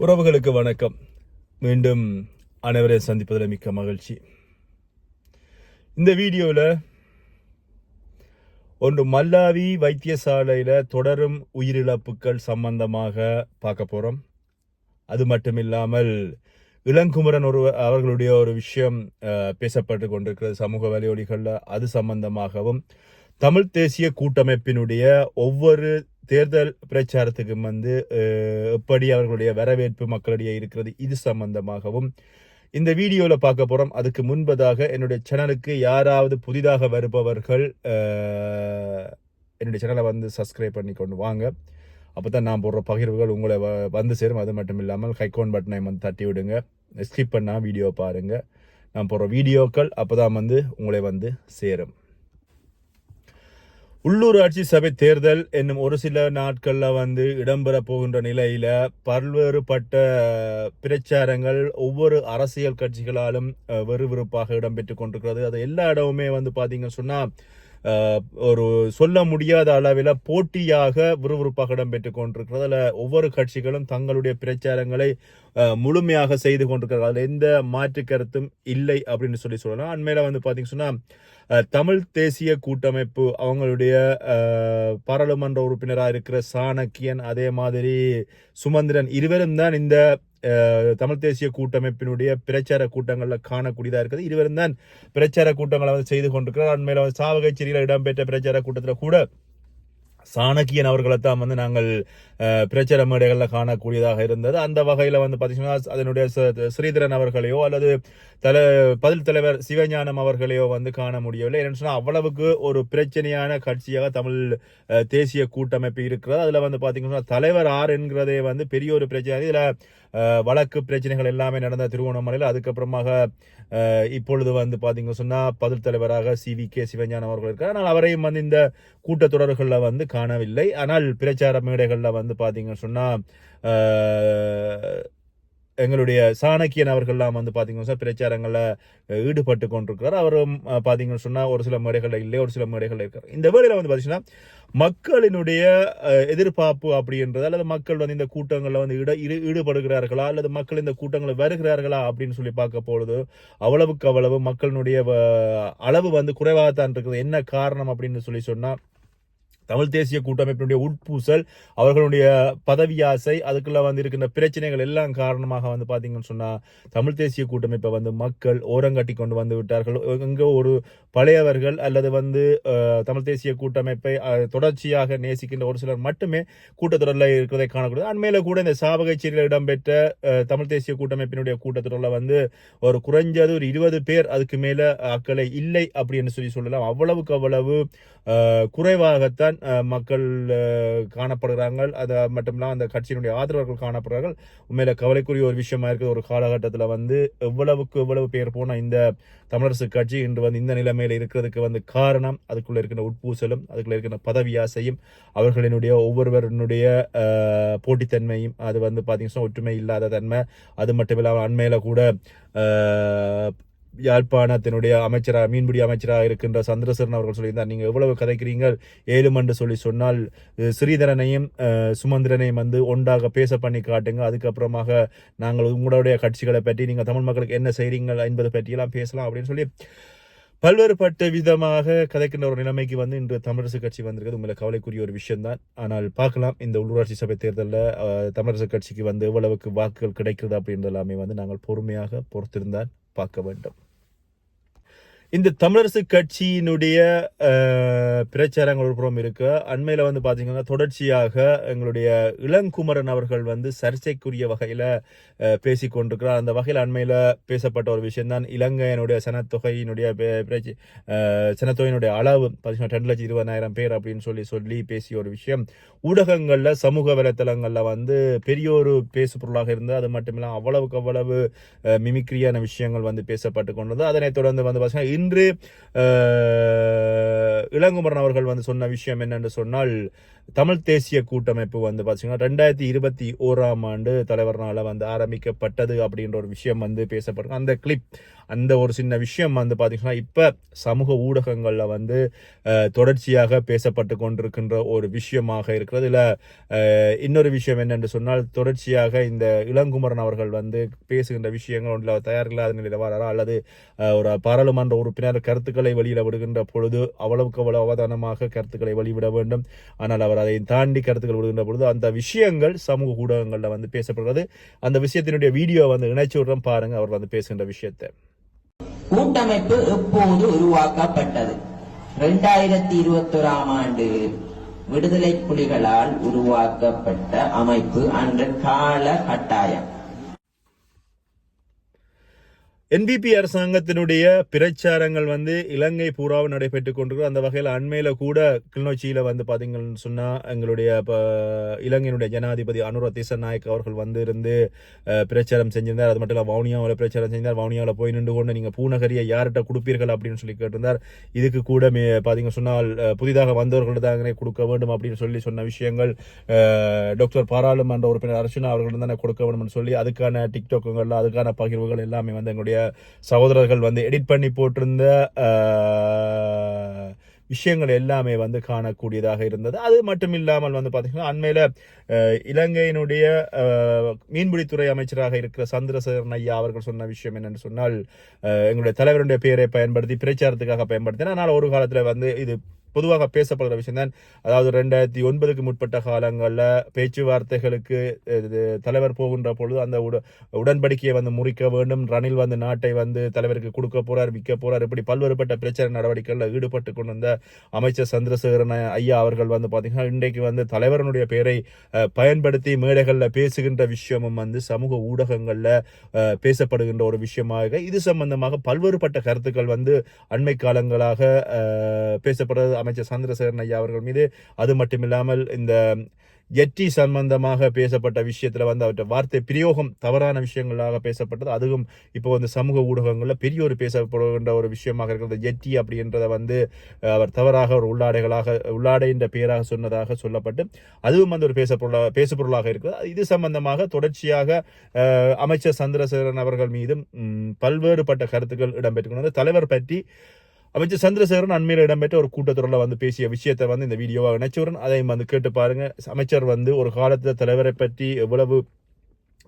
உறவுகளுக்கு வணக்கம். மீண்டும் அனைவரையும் சந்திப்பதில் மிக்க மகிழ்ச்சி. இந்த வீடியோவில் ஒன்று மல்லாவி வைத்தியசாலையில் தொடரும் உயிரிழப்புகள் சம்பந்தமாக பார்க்க போகிறோம் அது மட்டும் இல்லாமல் இளங்குமரன் ஒரு அவர்களுடைய ஒரு விஷயம் பேசப்பட்டு கொண்டிருக்கிறது சமூக வலையொலிகளில் அது சம்பந்தமாகவும் தமிழ் தேசிய கூட்டமைப்பினுடைய ஒவ்வொரு தேர்தல் பிரச்சாரத்துக்கும் வந்து எப்படி அவர்களுடைய வரவேற்பு மக்களிடையே இருக்கிறது இது சம்பந்தமாகவும் இந்த வீடியோவில் பார்க்க போகிறோம் அதுக்கு முன்பதாக என்னுடைய சேனலுக்கு யாராவது புதிதாக வருபவர்கள் என்னுடைய சேனலை வந்து சப்ஸ்கிரைப் பண்ணி கொண்டு வாங்க. அப்போ தான் நான் போடுற பகிர்வுகள் உங்களை வ- வந்து சேரும். அது மட்டும் இல்லாமல் ஹைகோன் பட்டனை வந்து தட்டி விடுங்க. ஸ்கிப் பண்ணால் வீடியோ பாருங்கள் நான் போடுற வீடியோக்கள் அப்போ தான் வந்து உங்களை வந்து சேரும். உள்ளூராட்சி சபை தேர்தல் என்னும் ஒரு சில நாட்கள்ல வந்து இடம்பெற போகின்ற நிலையில பல்வேறுபட்ட பிரச்சாரங்கள் ஒவ்வொரு அரசியல் கட்சிகளாலும் விறுவிறுப்பாக இடம்பெற்றுக் கொண்டிருக்கிறது. அது எல்லா இடமுமே வந்து பார்த்தீங்கன்னு சொன்னா ஒரு சொல்ல முடியாத அளவில் போட்டியாக விறுவிறுப்பாக இடம்பெற்று கொண்டிருக்கிறது அதில் ஒவ்வொரு கட்சிகளும் தங்களுடைய பிரச்சாரங்களை முழுமையாக செய்து கொண்டிருக்கிறது அதில் எந்த மாற்று கருத்தும் இல்லை அப்படின்னு சொல்லி சொல்லலாம். அண்மையில் வந்து பாத்தீங்கன்னு சொன்னால் தமிழ் தேசிய கூட்டமைப்பு அவங்களுடைய பாராளுமன்ற உறுப்பினராக இருக்கிற சாணக்கியன் அதே மாதிரி சுமந்திரன் இருவரும் தான் இந்த தமிழ் தேசிய கூட்டமைப்பினுடைய பிரச்சார கூட்டங்களில் காணக்கூடியதாக இருக்குது. இருவரும் தான் பிரச்சார கூட்டங்களை வந்து செய்து கொண்டிருக்கிறார். அண்மையில் வந்து சாவகச்சேரியில் இடம்பெற்ற பிரச்சார கூட்டத்தில் கூட சாணக்கியன் அவர்களை தான் வந்து நாங்கள் பிரச்சார மேடைகளில் காணக்கூடியதாக இருந்தது. அந்த வகையில் வந்து பார்த்தீங்கன்னா அதனுடைய ஸ்ரீதரன் அவர்களையோ அல்லது தல பதில் தலைவர் சிவஞானம் அவர்களையோ வந்து காண முடியவில்லை. என்னென்னு சொன்னால் அவ்வளவுக்கு ஒரு பிரச்சனையான கட்சியாக தமிழ் தேசிய கூட்டமைப்பு இருக்கிறது. அதில் வந்து பார்த்தீங்கன்னா தலைவர் ஆர் என்கிறதே வந்து பெரிய ஒரு பிரச்சனை. இதில் வழக்கு பிரச்சனைகள் எல்லாமே நடந்த திருவோணமலையில் அதுக்கப்புறமாக இப்பொழுது வந்து பார்த்தீங்க சொன்னால் பதில் தலைவராக சி வி கே சிவஞானம் அவர்கள் இருக்கார். ஆனால் அவரையும் வந்து இந்த கூட்டத்தொடர்களில் வந்து காணவில்லை. ஆனால் பிரச்சார மேடைகளில் வந்து பார்த்தீங்கன்னு சொன்னால் எங்களுடைய சாணக்கியன் அவர்கள்லாம் வந்து பார்த்தீங்கன்னா சொன்னா பிரச்சாரங்களில் ஈடுபட்டு கொண்டிருக்கிறார். அவரும் பார்த்தீங்கன்னு சொன்னால் ஒரு சில மேடைகளில் இல்லை ஒரு சில மேடைகளில் இருக்கார். இந்த வேலையில் வந்து பார்த்தீங்கன்னா மக்களினுடைய எதிர்பார்ப்பு அப்படின்றது அல்லது மக்கள் வந்து இந்த கூட்டங்களில் வந்து இட ஈடு- ஈடுபடுகிறார்களா அல்லது மக்கள் இந்த கூட்டங்களில் வருகிறார்களா அப்படின்னு சொல்லி பார்க்க பொழுது அவ்வளவுக்கு அவ்வளவு மக்களினுடைய அளவு வந்து குறைவாகத்தான் இருக்குது. என்ன காரணம் அப்படின்னு சொல்லி சொன்னால் தமிழ் தேசிய கூட்டமைப்பினுடைய உட்பூசல் அவர்களுடைய பதவி ஆசை அதுக்குள்ள வந்து இருக்கின்ற பிரச்சனைகள் எல்லாம் காரணமாக வந்து பார்த்தீங்கன்னு சொன்னால் தமிழ் தேசிய கூட்டமைப்பை வந்து மக்கள் ஓரங்கட்டி கொண்டு வந்து விட்டார்கள். எங்கே ஒரு பழையவர்கள் அல்லது வந்து தமிழ் தேசிய கூட்டமைப்பை தொடர்ச்சியாக நேசிக்கின்ற ஒரு சிலர் மட்டுமே கூட்டத்தொடரில் இருக்கிறதை காணக்கூடாது அண்மையில் கூட இந்த சாவகச்சேரியில் இடம்பெற்ற தமிழ் தேசிய கூட்டமைப்பினுடைய கூட்டத்தொடரில் வந்து ஒரு குறைஞ்சது ஒரு இருபது பேர் அதுக்கு மேலே அக்கலை இல்லை அப்படின்னு சொல்லி சொல்லலாம். அவ்வளவுக்கு அவ்வளவு குறைவாகத்தான் மக்கள் காணப்படுகிறாங்க அது மட்டும் அந்த கட்சியினுடைய ஆதரவர்கள் காணப்படுறார்கள் உண்மையில கவலைக்குரிய ஒரு விஷயமா இருக்குது. ஒரு காலகட்டத்தில் வந்து எவ்வளவுக்கு எவ்வளவு பேர் போன இந்த தமிழரசு கட்சி இன்று வந்து இந்த நிலைமையில் இருக்கிறதுக்கு வந்து காரணம் அதுக்குள்ளே இருக்கின்ற உட்பூசலும் அதுக்குள்ளே இருக்கின்ற பதவி ஆசையும் அவர்களினுடைய ஒவ்வொருவருடைய போட்டித்தன்மையும் அது வந்து பார்த்தீங்கன்னா ஒற்றுமை இல்லாத தன்மை அது மட்டும் இல்லாமல் அண்மையில் கூட யாழ்ப்பாணத்தினுடைய அமைச்சராக மீன்பிடி அமைச்சராக இருக்கின்ற சந்திரசரன் அவர்கள் சொல்லியிருந்தார். நீங்கள் எவ்வளவு கதைக்கிறீங்க ஏழும் என்று சொல்லி சொன்னால் ஸ்ரீதரனையும் சுமந்திரனையும் வந்து ஒன்றாக பேச பண்ணி காட்டுங்க. அதுக்கப்புறமாக நாங்கள் உங்களுடைய கட்சிகளை பற்றி நீங்கள் தமிழ் மக்களுக்கு என்ன செய்கிறீங்கள் என்பதை பற்றியெல்லாம் பேசலாம் அப்படின்னு சொல்லி பல்வேறுபட்ட விதமாக கதைக்கின்ற ஒரு நிலைமைக்கு வந்து இன்று தமிழரசு கட்சி வந்திருக்கிறது. உங்களை கவலைக்குரிய ஒரு விஷயம்தான். ஆனால் பார்க்கலாம் இந்த உள்ளூராட்சி சபை தேர்தலில் தமிழரசு கட்சிக்கு வந்து எவ்வளவுக்கு வாக்குகள் கிடைக்கிறது அப்படின்றது எல்லாமே வந்து நாங்கள் பொறுமையாக பொறுத்திருந்தால் பார்க்க வேண்டும். இந்த தமிழரசு கட்சியினுடைய பிரச்சாரங்கள் ஒரு புறம் இருக்கு. அண்மையில் வந்து பார்த்தீங்கன்னா தொடர்ச்சியாக எங்களுடைய இளங்குமரன் அவர்கள் வந்து சர்ச்சைக்குரிய வகையில் பேசி கொண்டிருக்கிறார். அந்த வகையில் அண்மையில் பேசப்பட்ட ஒரு விஷயம்தான் இலங்கையினுடைய சனத்தொகையினுடைய சனத்தொகையினுடைய அளவு பார்த்தீங்கன்னா ரெண்டு லட்சம் இருபதாயிரம் பேர் அப்படின்னு சொல்லி சொல்லி பேசிய ஒரு விஷயம். ஊடகங்களில் சமூக வலைத்தளங்களில் வந்து பெரிய ஒரு பேசு பொருளாக இருந்தது. அது மட்டும் இல்லாமல் அவ்வளவுக்கு அவ்வளவு மிமிக்ரியான விஷயங்கள் வந்து பேசப்பட்டு கொண்டது அதனைத் தொடர்ந்து வந்து பார்த்தீங்கன்னா இன்று இளங்குமரன் அவர்கள் வந்து சொன்ன விஷயம் என்னென்று சொன்னால் தமிழ் தேசிய கூட்டமைப்பு வந்து பார்த்தீங்கன்னா ரெண்டாயிரத்தி இருபத்தி ஓராம் ஆண்டு தலைவர்னால வந்து ஆரம்பிக்கப்பட்டது அப்படின்ற ஒரு விஷயம் வந்து பேசப்படும். அந்த கிளிப் அந்த ஒரு சின்ன விஷயம் வந்து பார்த்தீங்கன்னா இப்போ சமூக ஊடகங்களில் வந்து தொடர்ச்சியாக பேசப்பட்டு கொண்டிருக்கின்ற ஒரு விஷயமாக இருக்கிறது. இதில் இன்னொரு விஷயம் என்னென்று சொன்னால் தொடர்ச்சியாக இந்த இளங்குமரன் அவர்கள் வந்து பேசுகின்ற விஷயங்கள் ஒன்றில் தயாரில்லாத நிலையில் வராரா? அல்லது ஒரு பாராளுமன்ற உறுப்பினர் கருத்துக்களை வெளியிட விடுகின்ற பொழுது அவ்வளவுக்கு அவ்வளவு அவதானமாக கருத்துக்களை வெளிவிட வேண்டும். ஆனால் அவர் அதை தாண்டி கருத்துக்கள் விடுகின்ற பொழுது அந்த விஷயங்கள் சமூக ஊடகங்களில் வந்து பேசப்படுறது அந்த விஷயத்தினுடைய வீடியோ வந்து இணைச்சு விடுறோம். பாருங்க அவர் வந்து பேசுகின்ற விஷயத்தை. கூட்டமைப்பு எப்போது உருவாக்கப்பட்டது? இரண்டாயிரத்தி இருபத்தொராம் ஆண்டு விடுதலை புலிகளால் உருவாக்கப்பட்ட அமைப்பு அன்று கால கட்டாயம் என்பிபி அரசாங்கத்தினுடைய பிரச்சாரங்கள் வந்து இலங்கை பூராவும் நடைபெற்றுக் கொண்டிருக்கு அந்த வகையில் அண்மையில் கூட கிளிநொச்சியில் வந்து பார்த்தீங்கன்னு சொன்னால் எங்களுடைய இப்போ இலங்கையினுடைய ஜனாதிபதி அனுர திசநாயக் அவர்கள் வந்து இருந்து பிரச்சாரம் செஞ்சிருந்தார். அது மட்டும் இல்லை வவுனியாவில் பிரச்சாரம் செஞ்சார் வவுனியாவில் போய் நின்று கொண்டு நீங்கள் பூநகரியை யார்கிட்ட கொடுப்பீர்கள் அப்படின்னு சொல்லி கேட்டிருந்தார். இதுக்கு கூட மே பார்த்தீங்க சொன்னால் புதிதாக வந்தவர்கள்ட்ட தானே கொடுக்க வேண்டும் அப்படின்னு சொல்லி சொன்ன விஷயங்கள் டாக்டர் பாராளுமன்ற உறுப்பினர் அர்ச்சனா அவர்கள் தானே கொடுக்க வேண்டும்னு சொல்லி அதுக்கான டிக்டாக்குகள் அதுக்கான பகிர்வுகள் எல்லாமே வந்து எங்களுடைய சகோதரர்கள் வந்து எடிட் பண்ணி போட்டிருந்த விஷயங்கள் எல்லாமே வந்து காணக்கூடியதாக இருந்தது. அது மட்டும் இல்லாமல் வந்து பார்த்தீங்கன்னா அண்மையில் இலங்கையினுடைய மீன்பிடித்துறை அமைச்சராக இருக்கிற சந்திரசேகரன் ஐயா அவர்கள் சொன்ன விஷயம் என்னென்னு சொன்னால் எங்களுடைய தலைவருடைய பெயரை பயன்படுத்தி பிரச்சாரத்துக்காக பயன்படுத்தினா ஆனால் ஒரு காலத்தில் வந்து இது பொதுவாக பேசப்படுற விஷயம்தான் அதாவது ரெண்டாயிரத்தி ஒன்பதுக்கு முற்பட்ட காலங்களில் பேச்சுவார்த்தைகளுக்கு இது தலைவர் போகின்ற பொழுது அந்த உட- உடன்படிக்கையை வந்து முறிக்க வேண்டும். ரணில் வந்து நாட்டை வந்து தலைவருக்கு கொடுக்க போகிறார் விற்க போறார். இப்படி பல்வேறுபட்ட பிரச்சார நடவடிக்கைகளில் ஈடுபட்டு கொண்டு வந்த அமைச்சர் சந்திரசேகரன் ஐயா அவர்கள் வந்து பார்த்திங்கன்னா இன்றைக்கு வந்து தலைவரனுடைய பெயரை பயன்படுத்தி மேடைகளில் பேசுகின்ற விஷயமும் வந்து சமூக ஊடகங்களில் பேசப்படுகின்ற ஒரு விஷயமாக இது சம்பந்தமாக பல்வேறுபட்ட கருத்துக்கள் வந்து அண்மை காலங்களாக பேசப்படுறது அமைச்சர் சந்திரசேகரன் ஐயா அவர்கள் மீது. அது மட்டுமில்லாமல் இந்த ஜெட்டி சம்பந்தமாக பேசப்பட்ட விஷயத்தில் வந்து அவற்றை வார்த்தை பிரயோகம் தவறான விஷயங்களாக பேசப்பட்டது. அதுவும் இப்போ வந்து சமூக ஊடகங்களில் பெரிய ஒரு பேசப்படுகின்ற ஒரு விஷயமாக இருக்கிறது. எட்டி அப்படின்றத வந்து அவர் தவறாக ஒரு உள்ளாடைகளாக உள்ளாடை என்ற பெயராக சொன்னதாக சொல்லப்பட்டு அதுவும் வந்து ஒரு பேசப்பொருளா பேசுபொருளாக இருக்குது. இது சம்பந்தமாக தொடர்ச்சியாக அமைச்சர் சந்திரசேகரன் அவர்கள் மீதும் பல்வேறுபட்ட கருத்துக்கள் இடம்பெற்றுக்கொண்டது தலைவர் பற்றி அமைச்சர் சந்திரசேகரன் அண்மையில் இடம்பெற்ற ஒரு கூட்டத்தொடரில் வந்து பேசிய விஷயத்தை வந்து இந்த வீடியோவாக நினைச்சவரன் அதையும் வந்து கேட்டு பாருங்க. அமைச்சர் வந்து ஒரு காலத்தில் தலைவரை பற்றி எவ்வளவு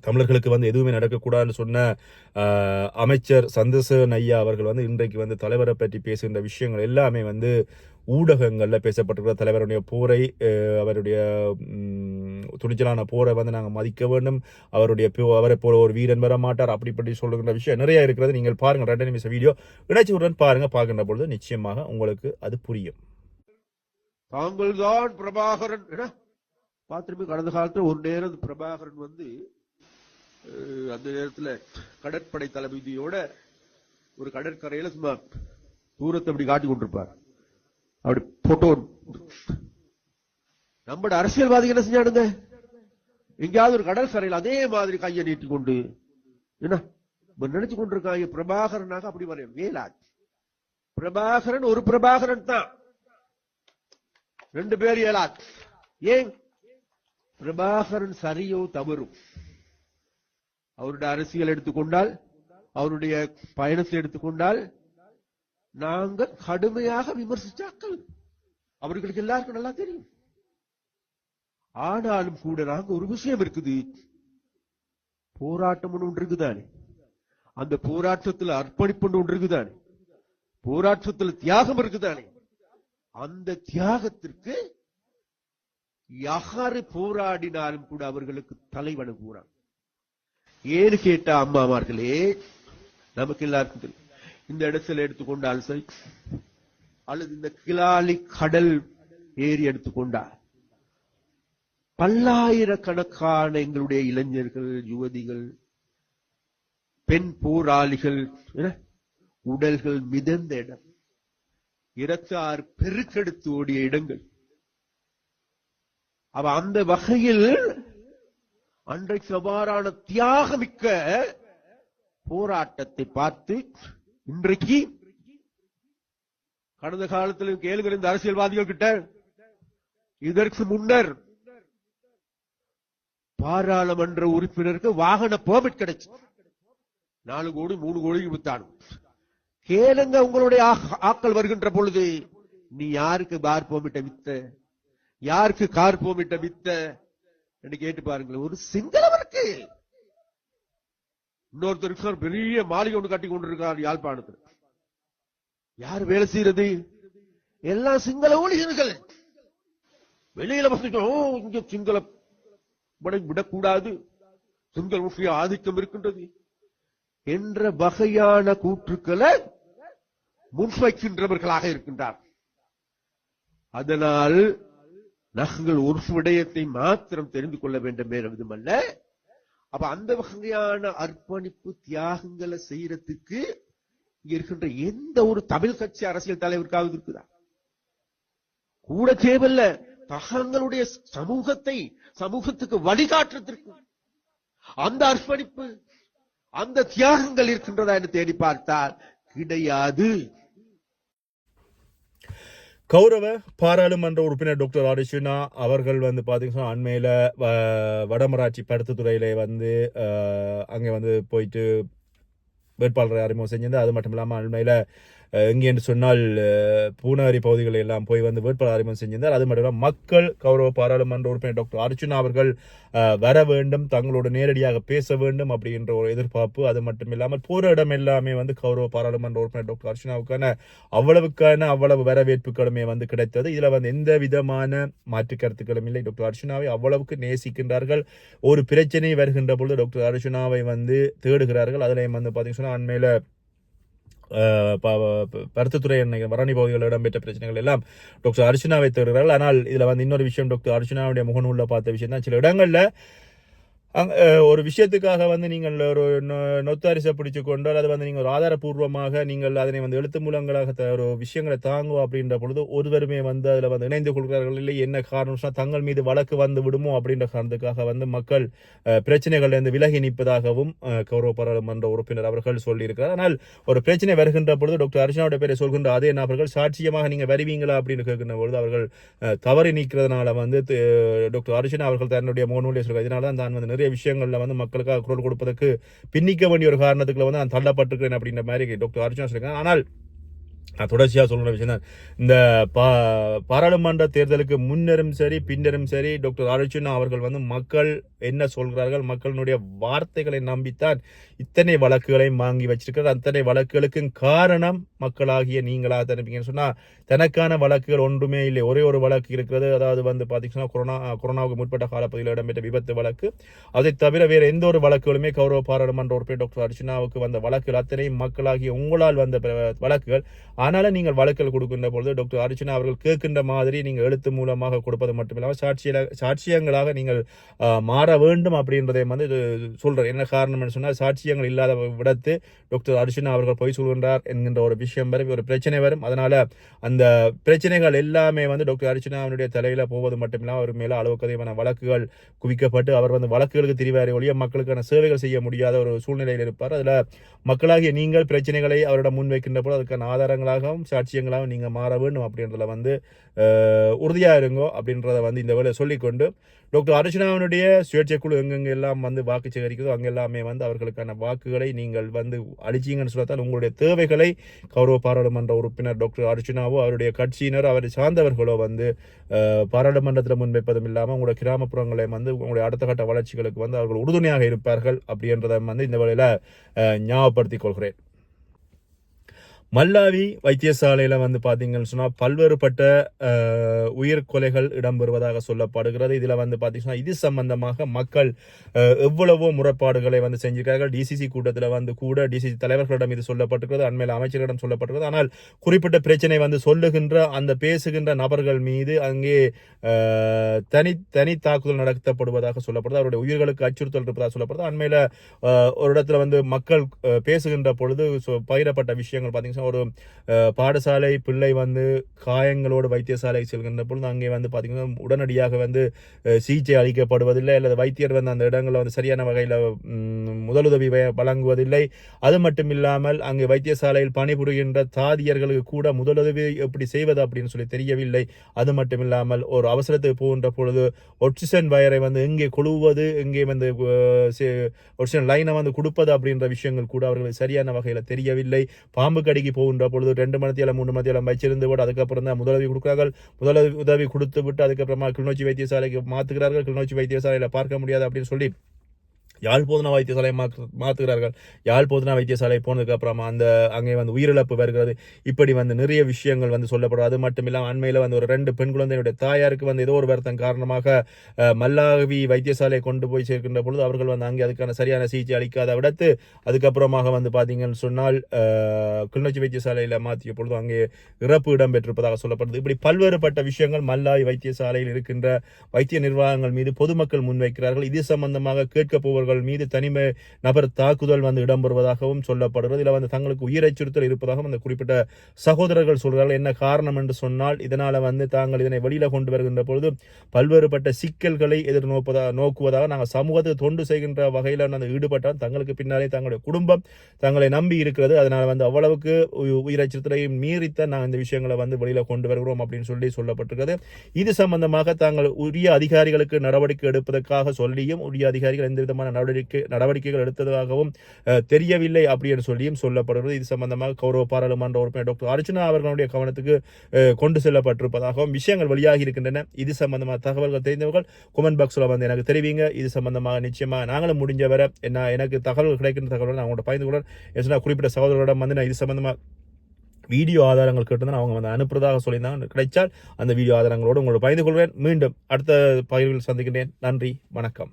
தமிழர்களுக்கு வந்து எதுவுமே நடக்கக்கூடாதுன்னு சொன்ன அமைச்சர் சந்தசன் ஐயா அவர்கள் வந்து இன்றைக்கு வந்து தலைவரை பற்றி பேசுகின்ற விஷயங்கள் எல்லாமே வந்து ஊடகங்கள்ல பேசப்பட்டிருக்கிற தலைவருடைய போரை அவருடைய துணிச்சலான போரை வந்து நாங்கள் மதிக்க வேண்டும். அவருடைய அவரை போல ஒரு வீரன் வர மாட்டார் அப்படி இப்படி சொல்லுகின்ற விஷயம் நிறைய இருக்கிறது. நீங்கள் பாருங்கள் ரெண்டு நிமிஷம் வீடியோ. இணைச்சுடன் பாருங்கள் பார்க்கின்ற பொழுது நிச்சயமாக உங்களுக்கு அது புரியும். தாங்கள் தான் பிரபாகரன் என்ன? கடந்த காலத்தில் ஒரு நேரம் பிரபாகரன் வந்து அந்த நேரத்துல கடற்படை தளபதியோட ஒரு கடற்கரையில சும்மா தூரத்தை அப்படி காட்டி கொண்டிருப்பார். அப்படி போட்டோ நம்மட அரசியல்வாதிகள் என்ன செஞ்சானுங்க? எங்கேயாவது ஒரு கடற்கரையில் அதே மாதிரி கையை நீட்டி கொண்டு என்ன? நினைச்சு கொண்டிருக்காங்க பிரபாகரனாக அப்படி வர வேலாட் பிரபாகரன் ஒரு பிரபாகரன் தான். ரெண்டு பேர் ஏலாச்சு ஏன்? பிரபாகரன் சரியோ தவறும். அவருடைய அரசியல் எடுத்துக்கொண்டால் அவருடைய பயணத்தை எடுத்துக்கொண்டால் நாங்கள் கடுமையாக விமர்சிச்சாக்கள் அவர்களுக்கு எல்லாருக்கும் நல்லா தெரியும். ஆனாலும் கூட நாங்க ஒரு விஷயம் இருக்குது. போராட்டம் ஒன்று இருக்குதானே அந்த போராட்டத்தில் அர்ப்பணிப்பு ஒன்று இருக்குதானே போராட்டத்தில் தியாகம் இருக்குதானே? அந்த தியாகத்திற்கு யாரு போராடினாலும் கூட அவர்களுக்கு தலை வணங்குகிறான் ஏன்னு கேட்டா அம்மாமார்களே நமக்கு எல்லாருக்கும் தெரியும். இந்த இடத்துல எடுத்துக்கொண்டால் சரி. அல்லது இந்த கிளாலி கடல் ஏரி எடுத்துக்கொண்டால் பல்லாயிரக்கணக்கான எங்களுடைய இளைஞர்கள் யுவதிகள் பெண் போராளிகள் உடல்கள் மிதந்த இடம். இரத்தார் பெருக்கெடுத்து ஓடிய இடங்கள். அவ அந்த வகையில் அன்றைக்கு அவ்வாறான தியாகமிக்க போராட்டத்தை பார்த்து இன்றைக்கு கடந்த காலத்தில் கேளுகிற இந்த அரசியல்வாதிகள் கிட்ட இதற்கு முன்னர் பாராளுமன்ற உறுப்பினருக்கு வாகன பெர்மிட் கிடைச்சு. நாலு கோடி மூணு கோடி வித்தானு. கேளுங்க உங்களுடைய ஆக்கள் வருகின்ற பொழுது நீ யாருக்கு பார் போமிட்ட வித்த? யாருக்கு கார் போமிட்ட வித்த? என்று கேட்டு பாருங்களேன் ஒரு சிங்களம் இருக்கு. இன்னொருத்தர் பெரிய மாளிகை ஒன்று கட்டி கொண்டிருக்கிறார் யாழ்ப்பாணத்தில். யார் வேலை செய்யறது? எல்லாம் சிங்கள ஊழியர்கள். வெளியில வசிக்கிறோம் இங்க சிங்கள விடக்கூடாது. சிங்கள முக்கிய ஆதிக்கம் இருக்கின்றது. என்ற வகையான கூற்றுக்களை முன்வைக்கின்றவர்களாக இருக்கின்றார். அதனால் நாங்கள் ஒரு விடயத்தை மாத்திரம் தெரிந்து கொள்ள வேண்டும் விதமல்ல அப்ப அந்த வகையான அர்ப்பணிப்பு தியாகங்களை செய்யறதுக்கு இங்க இருக்கின்ற எந்த ஒரு தமிழ் கட்சி அரசியல் தலைவருக்காவது இருக்குதா? கூட தேவையில்ல தகங்களுடைய சமூகத்தை சமூகத்துக்கு வழிகாட்டுறதற்கு அந்த அர்ப்பணிப்பு அந்த தியாகங்கள் இருக்கின்றதா என்று தேடி பார்த்தால் கிடையாது. கௌரவ பாராளுமன்ற உறுப்பினர் டாக்டர் ஆரிஷினா அவர்கள் வந்து பார்த்தீங்கன்னா அண்மையில் வடமராட்சி பருத்துத்துறையிலே வந்து அங்கே வந்து போயிட்டு வேட்பாளரை அறிமுகம் செஞ்சிருந்து அது மட்டும் இல்லாமல் அண்மையில் எங்கே என்று சொன்னால் பூனாரி பூனகரி பகுதிகளில் எல்லாம் போய் வந்து வேட்பாளர் அறிமுகம் செஞ்சிருந்தார். அது மட்டும் இல்லாமல் மக்கள் கௌரவ பாராளுமன்ற உறுப்பினர் டாக்டர் அர்ஜுனா அவர்கள் வர வேண்டும் தங்களோடு நேரடியாக பேச வேண்டும் அப்படின்ற ஒரு எதிர்பார்ப்பு. அது மட்டும் இல்லாமல் போராடம் இடம் எல்லாமே வந்து கௌரவ பாராளுமன்ற உறுப்பினர் டாக்டர் அர்ஜுனாவுக்கான அவ்வளவுக்கான அவ்வளவு வரவேற்புகளுமே வந்து கிடைத்தது. இதில் வந்து எந்த விதமான மாற்று கருத்துக்களும் இல்லை. டாக்டர் அர்ச்சுனாவை அவ்வளவுக்கு நேசிக்கின்றார்கள். ஒரு பிரச்சனை வருகின்ற பொழுது டாக்டர் அர்ஜுனாவை வந்து தேடுகிறார்கள். அதில் வந்து பார்த்தீங்கன்னா அண்மையில் பருத்தத்துறை என்னை வரணி பகுதிகளில் இடம்பெற்ற பிரச்சனைகள் எல்லாம் டாக்டர் அர்ச்சனாவை தருகிறார்கள் ஆனால் இதில் வந்து இன்னொரு விஷயம் டாக்டர் அர்ச்சனாவுடைய முகநூலில் பார்த்த விஷயம் தான். சில இடங்கள்ல ஒரு விஷயத்துக்காக வந்து நீங்கள் ஒரு நொ- நொத்தரிசை பிடிச்சு கொண்டு அல்லது வந்து நீங்கள் ஒரு ஆதாரபூர்வமாக நீங்கள் அதனை வந்து எழுத்து மூலங்களாக த- ஒரு விஷயங்களை தாங்கும் அப்படின்ற பொழுது ஒருவருமே வந்து அதில் வந்து இணைந்து கொள்கிறார்கள். இல்லை என்ன காரணம் சொன்னால் தங்கள் மீது வழக்கு வந்து விடுமோ அப்படின்ற காரணத்துக்காக வந்து மக்கள் அஹ், விலகி நிற்பதாகவும் கௌரவ பாராளுமன்ற உறுப்பினர் அவர்கள் சொல்லியிருக்கிறார். ஆனால் ஒரு பிரச்சனை வருகின்ற பொழுது டாக்டர் அர்ஜுனாவுடைய பேரை சொல்கின்ற அதே நபர்கள் சாட்சியமாக நீங்கள் வருவீங்களா அப்படின்னு கேட்கின்ற பொழுது அவர்கள் தவறி நீக்கிறதுனால வந்து டாக்டர் அர்ஜுனா அவர்கள் தன்னுடைய முகநூலில் சொல்கிறார். இதனால தான் தான் வந்து நிறைய விஷயங்கள்ல வந்து மக்களுக்காக குரல் கொடுப்பதற்கு பின்னிக்க வேண்டிய ஒரு காரணத்துக்குள்ள வந்து நான் தள்ளப்பட்டிருக்கிறேன் அப்படின்ற மாதிரி டாக்டர் அர்ஜுனா சொல்லியிருக்காங்க. ஆனால் நான் தொடர்ச்சியாக சொல்ற விஷயம் தான் இந்த பா பாராளுமன்ற தேர்தலுக்கு முன்னரும் சரி பின்னரும் சரி டாக்டர் அர்ஜுனா அவர்கள் வந்து மக்கள் என்ன சொல்கிறார்கள் மக்களினுடைய வார்த்தைகளை நம்பித்தான் இத்தனை வழக்குகளையும் வாங்கி வச்சிருக்கிறார். அத்தனை வழக்குகளுக்கும் காரணம் மக்களாகிய நீங்களாக தருப்பீங்கன்னு சொன்னால் தனக்கான வழக்குகள் ஒன்றுமே இல்லை. ஒரே ஒரு வழக்கு இருக்கிறது. அதாவது வந்து பார்த்தீங்கன்னா கொரோனா கொரோனாவுக்கு முற்பட்ட காலப்பகுதியில் இடம்பெற்ற விபத்து வழக்கு. அதை தவிர வேறு எந்த ஒரு வழக்குகளுமே கௌரவ பாராளுமன்ற உறுப்பினர் டாக்டர் அர்ச்சனாவுக்கு வந்த வழக்குகள் அத்தனை மக்களாகிய உங்களால் வந்த வழக்குகள் ஆனாலும் நீங்கள் வழக்கில் கொடுக்கின்ற பொழுது டாக்டர் அர்ச்சனா அவர்கள் கேட்கின்ற மாதிரி நீங்கள் எழுத்து மூலமாக கொடுப்பது மட்டுமில்லாமல் சாட்சியாக சாட்சியங்களாக நீங்கள் மாற வேண்டும் அப்படின்றதை வந்து இது சொல்கிறேன் என்ன காரணம்னு சொன்னால் சாட்சியங்கள் இல்லாத விடத்து டாக்டர் அர்ச்சனா அவர்கள் பொய் சொல்கின்றார் என்கின்ற ஒரு விஷயம் வரும் ஒரு பிரச்சனை வரும். அதனால் அந்த பிரச்சனைகள் எல்லாமே வந்து டாக்டர் அர்ச்சனாவினுடைய தலையில் போவது மட்டுமில்லாமல் அவர் மேலே அளவுக்கு அதிகமான வழக்குகள் குவிக்கப்பட்டு அவர் வந்து வழக்குகளுக்கு திரிவாரி ஒழிய மக்களுக்கான சேவைகள் செய்ய முடியாத ஒரு சூழ்நிலையில் இருப்பார். அதில் மக்களாகிய நீங்கள் பிரச்சனைகளை அவரிடம் முன்வைக்கின்ற போது அதுக்கான சாட்சிகளாகவும் சாட்சியங்களாகவும் நீங்கள் மாற வேண்டும் அப்படின்றதுல வந்து உறுதியாக இருங்கோ அப்படின்றத வந்து இந்த வேலையை சொல்லிக்கொண்டு டாக்டர் அர்ச்சனாவினுடைய சுயேட்சை குழு எங்கெங்கே எல்லாம் வந்து வாக்கு சேகரிக்குதோ அங்கெல்லாமே வந்து அவர்களுக்கான வாக்குகளை நீங்கள் வந்து அழிச்சீங்கன்னு சொல்லத்தால் உங்களுடைய தேவைகளை கௌரவ பாராளுமன்ற உறுப்பினர் டாக்டர் அர்ச்சனாவோ அவருடைய கட்சியினர் அவரை சார்ந்தவர்களோ வந்து பாராளுமன்றத்தில் முன்வைப்பதும் இல்லாமல் உங்களுடைய கிராமப்புறங்களை வந்து உங்களுடைய அடுத்த கட்ட வளர்ச்சிகளுக்கு வந்து அவர்கள் உறுதுணையாக இருப்பார்கள் அப்படின்றத வந்து இந்த வேலையில் ஞாபகப்படுத்திக் கொள்கிறேன். மல்லாவி வைத்தியசாலையில் வந்து பார்த்தீங்கன்னு சொன்னால் பல்வேறுபட்ட உயிர் கொலைகள் இடம்பெறுவதாக சொல்லப்படுகிறது. இதில் வந்து பார்த்தீங்கன்னா இது சம்பந்தமாக மக்கள் எவ்வளவோ முறைப்பாடுகளை வந்து செஞ்சிருக்கார்கள். டிசிசி கூட்டத்தில் வந்து கூட டிசிசி தலைவர்களிடம் இது சொல்லப்பட்டிருக்கிறது அண்மையில் அமைச்சர்களிடம் சொல்லப்பட்டிருக்கிறது. ஆனால் குறிப்பிட்ட பிரச்சனை வந்து சொல்லுகின்ற அந்த பேசுகின்ற நபர்கள் மீது அங்கே தனி தனி தாக்குதல் நடத்தப்படுவதாக சொல்லப்படுது. அவருடைய உயிர்களுக்கு அச்சுறுத்தல் இருப்பதாக சொல்லப்படுது. அண்மையில் ஒரு இடத்துல வந்து மக்கள் பேசுகின்ற பொழுது பகிரப்பட்ட விஷயங்கள் பார்த்தீங்கன்னா ஒரு பாடசாலை பிள்ளை வந்து காயங்களோடு வைத்தியசாலை செல்கின்ற பொழுது அங்கே வந்து பார்த்திங்கன்னா உடனடியாக வந்து சிகிச்சை அளிக்கப்படுவதில்லை அல்லது வைத்தியர் வந்து அந்த இடங்களில் வந்து சரியான வகையில் முதலுதவி வ- வழங்குவதில்லை. அது மட்டும் இல்லாமல் அங்கே வைத்தியசாலையில் பணிபுரிகின்ற தாதியர்களுக்கு கூட முதலுதவி எப்படி செய்வது அப்படின்னு சொல்லி தெரியவில்லை. அது மட்டும் இல்லாமல் ஒரு அவசரத்துக்கு போகின்ற பொழுது ஒட்சிசன் வயரை வந்து எங்கே கொழுவது எங்கே வந்து ஒட்சிசன் லைனை வந்து கொடுப்பது அப்படின்ற விஷயங்கள் கூட அவர்களுக்கு சரியான வகையில் தெரியவில்லை. பாம்பு கடிக்கு போகின்ற பொழுது ரெண்டு மணித்தியாலம் மூணு மணித்தியாலம் வச்சிருந்து விட்டு அதுக்கப்புறம் தான் முதலுதவி கொடுக்குறார்கள். முதலுதவி உதவி கொடுத்து விட்டு அதுக்கப்புறமா கிளிநொச்சி வைத்தியசாலைக்கு மாற்றுகிறார்கள் கிளிநொச்சி வைத்தியசாலையில் பார்க்க முடியாது அப்படின்னு சொல்லி யாழ் போதனா வைத்தியசாலையை மாற்று மாற்றுகிறார்கள் யாழ் போதனா வைத்தியசாலை போனதுக்கு அப்புறமா அந்த அங்கே வந்து உயிரிழப்பு வருகிறது. இப்படி வந்து நிறைய விஷயங்கள் வந்து சொல்லப்படும் அது மட்டும் இல்லாமல் அண்மையில் வந்து ஒரு ரெண்டு பெண் குழந்தையுடைய தாயாருக்கு வந்து ஏதோ ஒரு வருத்தம் காரணமாக அஹ், மல்லாவி வைத்தியசாலை கொண்டு போய் சேர்க்கின்ற பொழுது அவர்கள் வந்து அங்கே அதுக்கான சரியான சிகிச்சை அளிக்காத விடத்து அதுக்கப்புறமாக வந்து பார்த்தீங்கன்னு சொன்னால் கிளிநொச்சி வைத்தியசாலையில் மாற்றிய பொழுது அங்கே இறப்பு இடம்பெற்றிருப்பதாக சொல்லப்படுது. இப்படி பல்வேறுபட்ட விஷயங்கள் மல்லாவி வைத்தியசாலையில் இருக்கின்ற வைத்திய நிர்வாகங்கள் மீது பொதுமக்கள் முன்வைக்கிறார்கள். இது சம்பந்தமாக கேட்க போவர்கள் மீது தனிமை நபர் தாக்குதல் வந்து இடம்பெறுவதாகவும் சொல்லப்படுகிறது. இதில் வந்து தங்களுக்கு உயிர் அச்சுறுத்தல் இருப்பதாகவும் அந்த குறிப்பிட்ட சகோதரர்கள் சொல்கிறார்கள். என்ன காரணம் என்று சொன்னால் இதனால் வந்து தாங்கள் இதனை வெளியில் கொண்டு வருகின்ற பொழுது பல்வேறுபட்ட சிக்கல்களை எதிர்நோப்பதா நோக்குவதாக நாங்கள் சமூகத்துக்கு தொண்டு செய்கின்ற வகையில் அந்த ஈடுபட்டால் தங்களுக்கு பின்னாலே தங்களுடைய குடும்பம் தங்களை நம்பி இருக்கிறது. அதனால் வந்து அவ்வளவுக்கு உயிர் அச்சுறுத்தலையும் மீறித்தான் நாங்கள் இந்த விஷயங்களை வந்து வெளியில் கொண்டு வருகிறோம் அப்படின்னு சொல்லி சொல்லப்பட்டிருக்கிறது. இது சம்பந்தமாக தாங்கள் உரிய அதிகாரிகளுக்கு நடவடிக்கை எடுப்பதற்காக சொல்லியும் உரிய அதிகாரிகள் எந்த விதமான நடவடிக்கை நடவடிக்கைகள் எடுத்ததாகவும் தெரியவில்லை அப்படின்னு சொல்லியும் சொல்லப்படுகிறது. இது சம்பந்தமாக கௌரவ பாராளுமன்ற உறுப்பினர் டாக்டர் அர்ச்சனா அவர்களுடைய கவனத்துக்கு கொண்டு செல்லப்பட்டிருப்பதாகவும் விஷயங்கள் வெளியாகி இருக்கின்றன. இது சம்பந்தமாக தகவல்கள் தெரிந்தவர்கள் குமன் பாக்ஸில் வந்து எனக்கு தெரிவிங்க. இது சம்பந்தமாக நிச்சயமாக நாங்களும் முடிஞ்ச வரை என்ன எனக்கு தகவல் கிடைக்கின்ற தகவல் நான் அவங்கள்ட்ட பயந்து கூட குறிப்பிட்ட சகோதரர்களிடம் வந்து நான் இது சம்பந்தமாக வீடியோ ஆதாரங்கள் கேட்டு அவங்க வந்து அனுப்புறதாக சொல்லியிருந்தாங்க. கிடைச்சால் அந்த வீடியோ ஆதாரங்களோடு உங்களோட பயந்து கொள்வேன் மீண்டும் அடுத்த பகிர்வில் சந்திக்கின்றேன். நன்றி. வணக்கம்.